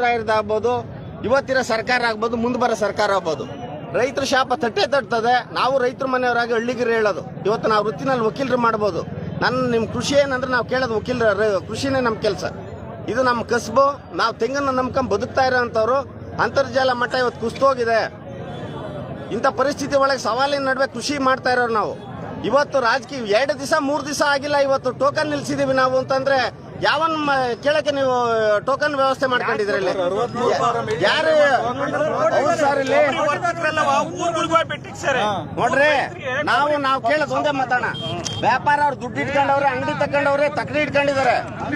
ಆಗ್ಬೋದು ಇವತ್ತಿನ ಸರ್ಕಾರ ಆಗ್ಬೋದು, ಮುಂದೆ ಬರೋ ಸರ್ಕಾರ ಆಗ್ಬೋದು. ರೈತರ ಶಾಪ ತಟ್ಟೆ ತಟ್ಟದೆ ನಾವು ರೈತರ ಮನೆಯವರಾಗಿ ಹಳ್ಳಿಗರು ಹೇಳೋದು. ಇವತ್ತು ನಾವು ವೃತ್ತಿನಲ್ಲಿ ವಕೀಲರು ಮಾಡ್ಬೋದು. ನನ್ನ ನಿಮ್ಮ ಕೃಷಿ ಏನಂದ್ರೆ ನಾವು ಕೇಳೋದು ವಕೀಲರ ಕೃಷಿನೇ ನಮ್ಮ ಕೆಲಸ. ಇದು ನಮ್ಮ ಕಸಬು, ನಾವು ತೆಂಗನ್ನು ನಂಬ್ಕೊಂಡು ಬದುಕ್ತಾ ಇರೋಂಥವ್ರು, ಅಂತರ್ಜಾಲ ಮಟ್ಟ ಇವತ್ತು ಕುಸ್ತೋಗಿದೆ. ಇಂಥ ಪರಿಸ್ಥಿತಿ ಒಳಗೆ ಸವಾಲಿನ ನಡುವೆ ಕೃಷಿ ಮಾಡ್ತಾ ಇರೋರು ನಾವು. ಇವತ್ತು ರಾಜಕೀಯ, ಎರಡು ದಿವಸ, ಮೂರು ದಿವಸ ಆಗಿಲ್ಲ, ಇವತ್ತು ಟೋಕನ್ ನಿಲ್ಸಿದೀವಿ ನಾವು ಅಂತಂದ್ರೆ ಯಾವನ್ ಕೇಳಕ್ಕೆ ನೀವು ಟೋಕನ್ ವ್ಯವಸ್ಥೆ ಮಾಡ್ಕೊಂಡಿದ್ರಿ ಯಾರು ಹೌದು ಸರ್ ಇಲ್ಲಿ ನೋಡ್ರಿ ನಾವು ನಾವು ಕೇಳೋದು ಒಂದೇ ಮಾತಾಡ ವ್ಯಾಪಾರ ಅವ್ರು ದುಡ್ಡು ಇಟ್ಕೊಂಡವ್ರೆ, ಅಂಗಡಿ ತಕೊಂಡವ್ರೆ ತಕಡಿ ಇಟ್ಕೊಂಡಿದ್ದಾರೆ.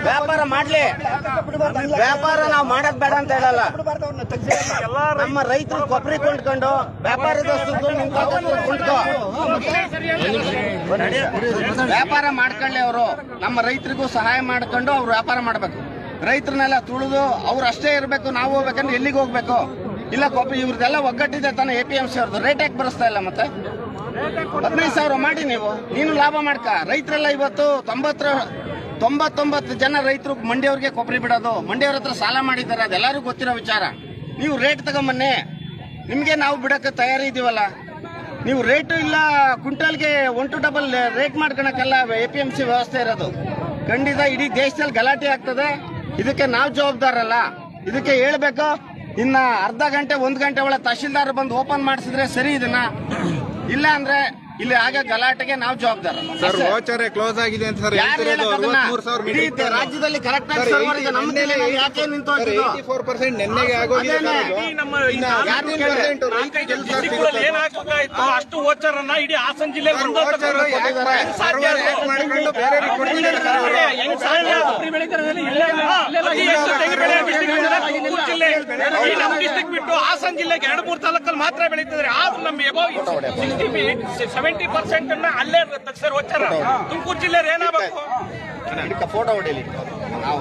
ವ್ಯಾಪಾರ ಮಾಡ್ಲಿ. ವ್ಯಾಪಾರ ನಾವು ಮಾಡೋದ್ ಬೇಡ ಅಂತ ಹೇಳಲ್ಲ. ನಮ್ಮ ರೈತರು ಕೊಬ್ಬರಿ ಕೊಂಡ್ಕೊಂಡು, ವ್ಯಾಪಾರದ ವ್ಯಾಪಾರ ಮಾಡ್ಕೊಳ್ಳಿ ಅವರು. ನಮ್ಮ ರೈತರಿಗೂ ಸಹಾಯ ಮಾಡ್ಕೊಂಡು ಅವ್ರು ವ್ಯಾಪಾರ ಮಾಡ್ಬೇಕು. ರೈತರನ್ನೆಲ್ಲ ತುಳಿದು ಅವ್ರು ಅಷ್ಟೇ ಇರಬೇಕು, ನಾವು ಹೋಗ್ಬೇಕಂದ್ರೆ ಎಲ್ಲಿಗೆ ಹೋಗ್ಬೇಕು? ಇಲ್ಲ ಕೊಬ್ಬರಿ ಇವ್ರದೆಲ್ಲ ಒಗ್ಗಟ್ಟಿದೆ ತಾನೆ ಎ ಪಿ ಎಂ ಸಿ ಅವ್ರದ್ದು ರೇಟ್ ಯಾಕೆ ಬರೆಸ್ತಾ ಇಲ್ಲ ಮತ್ತೆ? ಹದಿನೈದು ಸಾವಿರ ಮಾಡಿ ನೀವು. ನೀನು ಲಾಭ ಮಾಡ್ಕ. ರೈತರೆಲ್ಲ ಇವತ್ತು ತೊಂಬತ್ತರ, ತೊಂಬತ್ತೊಂಬತ್ತು ಜನ ರೈತರು ಮಂಡಿಯವ್ರಿಗೆ ಕೊಬ್ಬರಿ ಬಿಡೋದು. ಮಂಡ್ಯವ್ರ ಹತ್ರ ಸಾಲ ಮಾಡಿದ್ದಾರೆ. ಅದೆಲ್ಲರಿಗೂ ಗೊತ್ತಿರೋ ವಿಚಾರ. ನೀವು ರೇಟ್ ತಗೊಂಬನ್ನಿ. ನಿಮಗೆ ನಾವು ಬಿಡಕ್ಕೆ ತಯಾರಿ ಇದೀವಲ್ಲ. ನೀವು ರೇಟು ಇಲ್ಲ, ಕ್ವಿಂಟಲ್ಗೆ ಒನ್ ಟು ಡಬಲ್ ರೇಟ್ ಮಾಡ್ಕೊಳಕ್ಕೆಲ್ಲ ಎ ಪಿ ಎಂ ಸಿ ವ್ಯವಸ್ಥೆ ಇರೋದು. ಖಂಡಿತ ಇಡೀ ದೇಶದಲ್ಲಿ ಗಲಾಟೆ ಆಗ್ತದೆ. ಇದಕ್ಕೆ ನಾವು ಜವಾಬ್ದಾರಲ್ಲ. ಇದಕ್ಕೆ ಹೇಳ್ಬೇಕು. ಇನ್ನ ಅರ್ಧ ಗಂಟೆ ಒಂದ್ ಗಂಟೆ ಒಳಗೆ ತಹಶೀಲ್ದಾರ್ ಬಂದು ಓಪನ್ ಮಾಡಿಸಿದ್ರೆ ಸರಿ ಇದನ್ನ. ಇಲ್ಲ ಅಂದ್ರೆ ಇಲ್ಲಿ ಆಗ ಗಲಾಟೆಗೆ ನಾವು ಜವಾಬ್ದಾರ. ಸರ್ ವಾಚರ್ ಕ್ಲೋಸ್ ಆಗಿದೆ ಅಂತ ಸರ್ ರಾಜ್ಯದಲ್ಲಿ ಕರೆಕ್ಟ್ ಆಗಿ ಸರ್ವರ್ ಇದೆ ನಮ್ಮ ಯಾಕೆ ನಿಂತು ಫೋರ್ ಪರ್ಸೆಂಟ್ ನೆನ್ನೆಗೆ ಆಗೋಗಿದೆ ಅದೇನೆ. ನಮ್ಮ ಇನ್ನ ಯಾರು 15% ಕೇಳಿದ್ರೆ? ರೈತರಿಗೆ ನಾಲ್ಕೈದು ಕೆಲ್ಸ ಡಿಸ್ಟ್ರಿಕ್ಟ್ಗಳಲ್ಲಿ ಸಿಗುತ್ತೆ. ಏನ್ ಹಾಕ್ಬೇಕಾಯ್ತು ಅಷ್ಟು ವೋಚರ್ ಅನ್ನ ಇಡೀ ಹಾಸನ ಜಿಲ್ಲೆ ವೋಚರ್ ಯಾಕೆ ಮಾಡ್ಕೊಂಡು ಬೇರೆಯವ್ರಿಗೆ ಈ ನಮ್ಮ ಡಿಸ್ಟಿಕ್ ಬಿಟ್ಟು ಹಾಸನ ಜಿಲ್ಲೆಗೆ ಎರಡು ಮೂರು ತಾಲೂಕಲ್ಲಿ ಮಾತ್ರ ಬೆಳೀತಿದ್ರೆ ಆದ್ರೂ ನಮ್ಮ ಎಬೋ ಸಿಕ್ಸ್ಟಿ ಸೆವೆಂಟಿ ಪರ್ಸೆಂಟ್ ಅನ್ನ ಅಲ್ಲೇ ಸರ್ ವೋಚರ್ ತುಮಕೂರು ಜಿಲ್ಲೆ ಏನಾಗಬೇಕು? ಫೋಟೋ ಹೊಡೀಲಿ. ನಾವು.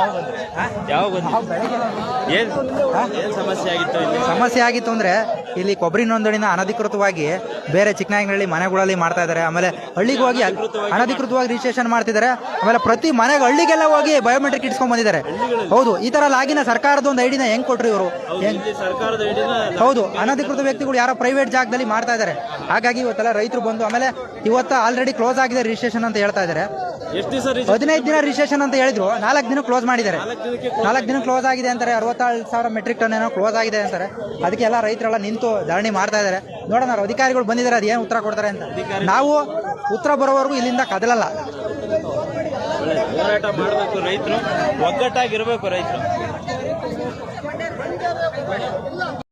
ಬಂದು ಏನು ಏನ್ ಸಮಸ್ಯೆ ಆಗಿತ್ತು ಇಲ್ಲಿ? ಸಮಸ್ಯೆ ಆಗಿತ್ತು ಅಂದ್ರೆ ಇಲ್ಲಿ ಕೊಬ್ಬರಿ ನೋಂದಣಿನ ಅನಧಿಕೃತವಾಗಿ ಬೇರೆ ಚಿಕ್ಕನಾಯಕನಹಳ್ಳಿ ಮನೆಗಳಲ್ಲಿ ಮಾಡ್ತಾ ಇದ್ದಾರೆ. ಆಮೇಲೆ ಹಳ್ಳಿಗೆ ಹೋಗಿ ಅನಧಿಕೃತವಾಗಿ ರಿಜಿಸ್ಟ್ರೇಷನ್ ಮಾಡ್ತಿದ್ದಾರೆ. ಆಮೇಲೆ ಪ್ರತಿ ಮನೆಗೆ ಹಳ್ಳಿಗೆಲ್ಲ ಹೋಗಿ ಬಯೋಮೆಟ್ರಿಕ್ ಇಟ್ಸ್ಕೊಂಡ್ ಬಂದಿದ್ದಾರೆ ಹೌದು ಈ ತರ ಲಾಗಿನ ಸರ್ಕಾರದ ಒಂದು ಐಡಿನ ಹೆಂಗ್ ಕೊಟ್ರು ಇವರು? ಹೌದು ಅನಧಿಕೃತ ವ್ಯಕ್ತಿಗಳು ಯಾರೋ ಪ್ರೈವೇಟ್ ಜಾಗದಲ್ಲಿ ಮಾಡ್ತಾ ಇದ್ದಾರೆ. ಹಾಗಾಗಿ ಇವತ್ತೆಲ್ಲ ರೈತರು ಬಂದು ಆಮೇಲೆ ಇವತ್ತು ಆಲ್ರೆಡಿ ಕ್ಲೋಸ್ ಆಗಿದೆ ರಿಜಿಸ್ಟ್ರೇಷನ್ ಅಂತ ಹೇಳ್ತಾ ಇದ್ದಾರೆ. ಹದಿನೈದು ದಿನ ರಿಸೆಷನ್ ಅಂತ ಹೇಳಿದ್ರು. ನಾಲ್ಕು ದಿನ ಕ್ಲೋಸ್ ಮಾಡಿದ್ದಾರೆ. ನಾಲ್ಕು ದಿನ ಕ್ಲೋಸ್ ಆಗಿದೆ ಅಂತಾರೆ. ಅರವತ್ತಾಳು ಸಾವಿರ ಮೆಟ್ರಿಕ್ ಟನ್ ಏನೋ ಕ್ಲೋಸ್ ಆಗಿದೆ ಅಂತಾರೆ. ಅದಕ್ಕೆ ಎಲ್ಲ ರೈತರೆಲ್ಲ ನಿಂತು ಧರಣಿ ಮಾಡ್ತಾ ಇದ್ದಾರೆ. ನೋಡೋಣ ಅಧಿಕಾರಿಗಳು ಬಂದಿದ್ದಾರೆ ಅದು ಏನು ಉತ್ತರ ಕೊಡ್ತಾರೆ ಅಂತ. ನಾವು ಉತ್ತರ ಬರೋವರೆಗೂ ಇಲ್ಲಿಂದ ಕದಲಲ್ಲ. ಹೋರಾಟ ಮಾಡಬೇಕು ರೈತರು. ಒಗ್ಗಟ್ಟಾಗಿರಬೇಕು ರೈತರು.